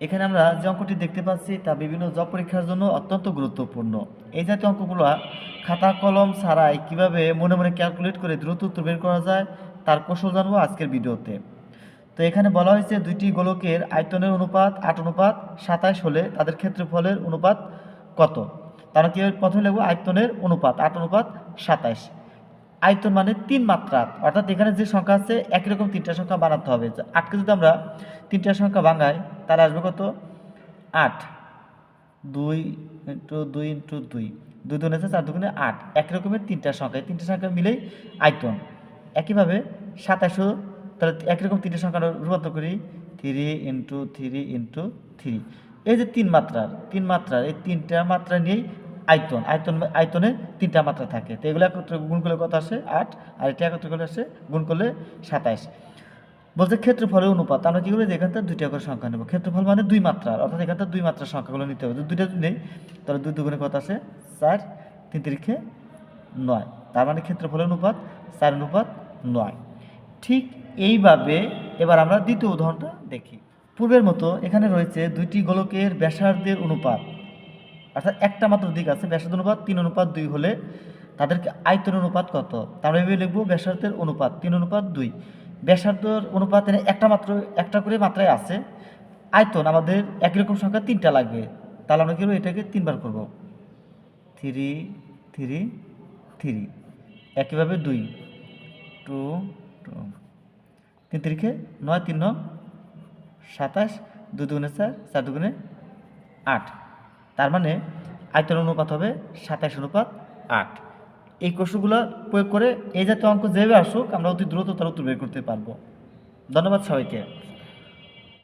এখানে আমরা যে অঙ্কটি দেখতে পাচ্ছি তা বিভিন্ন জব পরীক্ষার জন্য অত্যন্ত গুরুত্বপূর্ণ। এই জাতীয় অঙ্কগুলো খাতা, কলম ছাড়াই কীভাবে মনে মনে ক্যালকুলেট করে দ্রুত উত্তর বের করা যায়, তার কৌশল জানব আজকের ভিডিওতে। তো এখানে বলা হয়েছে দুইটি গোলকের আয়তনের অনুপাত আট অনুপাত সাতাশ হলে তাদের ক্ষেত্রফলের অনুপাত কত? তারা কি প্রথমে লিখব আয়তনের অনুপাত আট অনুপাত সাতাশ আয়তন মানে তিন মাত্রা, অর্থাৎ এখানে যে সংখ্যা আছে একই রকম তিনটা সংখ্যা বানাতে হবে। আটকে যদি আমরা তিনটা সংখ্যা ভাঙাই তাহলে আসবে কত? আট। দুই ইন্টু দুই ইন্টু দুই। দুই দুগুণে চার দুগুণে আট। এক রকমের তিনটা সংখ্যা। এই তিনটা সংখ্যা মিলেই আয়তন। একইভাবে সাতাশও, তাহলে একই রকম তিনটা সংখ্যা রূপান্তর করি। Three into three into three এই যে তিন মাত্রার তিন মাত্রার, এই তিনটা মাত্রা নিয়েই আয়তন। আয়তন, আয়তনে তিনটা মাত্রা থাকে। তো এগুলো একত্রে গুণ করলে কত আসে? আট। আর এটা একত্রে করলে আসে, গুণ করলে সাতাইশ বলছে ক্ষেত্রফলের অনুপাত, আমরা কি এখান থেকে দুইটা করে সংখ্যা নেব। ক্ষেত্রফল মানে দুই মাত্রার অর্থাৎ এখান থেকে দুই মাত্রার সংখ্যাগুলো নিতে হবে। দুইটা নেই, তাহলে দুই দুগুণে কত আছে চার, তিন তিরিখে নয়। তার মানে ক্ষেত্রফলের অনুপাত, চার অনুপাত নয়। ঠিক এইভাবে এবার আমরা দ্বিতীয় উদাহরণটা দেখি। পূর্বের মতো এখানে রয়েছে দুইটি গোলকের ব্যাসার্ধের অনুপাত। অর্থাৎ একটা মাত্র দিক আছে ব্যাসার্ধ অনুপাত, তিন অনুপাত দুই হলে তাদেরকে আয়তন অনুপাত কত? তাহলে এভাবে লিখব, ব্যাসার্ধের অনুপাত, তিন অনুপাত দুই। ব্যাসার্ধর অনুপাত একটা মাত্র, একটা করে মাত্রায় আছে। আয়তন আমাদের একই রকম সংখ্যা তিনটা লাগবে। তাহলে আমরা কি এটাকে তিনবার করব। Three three three. একইভাবে দুই। Two two. তিন তিরিখে নয়, তিন নয়, সাতাশ, দুই দুগুণে চার চার দুগুণে আট। তার মানে আয়তন অনুপাত হবে সাতাশ অনুপাত আট। এই কৌশলগুলো প্রয়োগ করে এই জাতীয় অঙ্ক যেভাবে আসুক, আমরা অতি দ্রুত তার উত্তর বের করতে পারব। ধন্যবাদ সবাইকে।